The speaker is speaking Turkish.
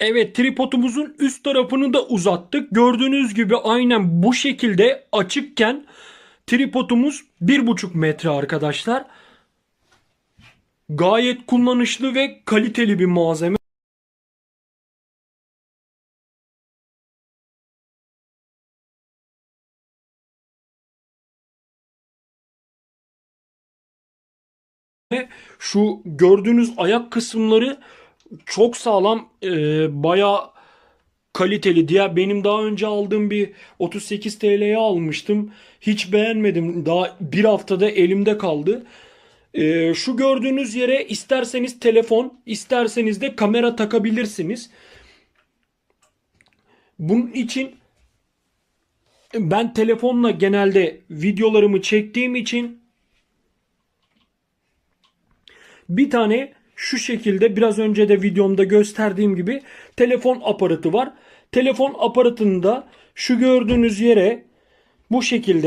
Evet tripodumuzun üst tarafını da uzattık. Gördüğünüz gibi aynen bu şekilde açıkken tripodumuz 1,5 metre arkadaşlar. Gayet kullanışlı ve kaliteli bir malzeme. Şu gördüğünüz ayak kısımları çok sağlam, e, bayağı kaliteli. Diğer benim daha önce aldığım bir 38 TL'ye almıştım. Hiç beğenmedim. Daha bir haftada elimde kaldı. E, şu gördüğünüz yere isterseniz telefon, isterseniz de kamera takabilirsiniz. Bunun için ben telefonla genelde videolarımı çektiğim için bir tane şu şekilde biraz önce de videomda gösterdiğim gibi telefon aparatı var. Telefon aparatında şu gördüğünüz yere bu şekilde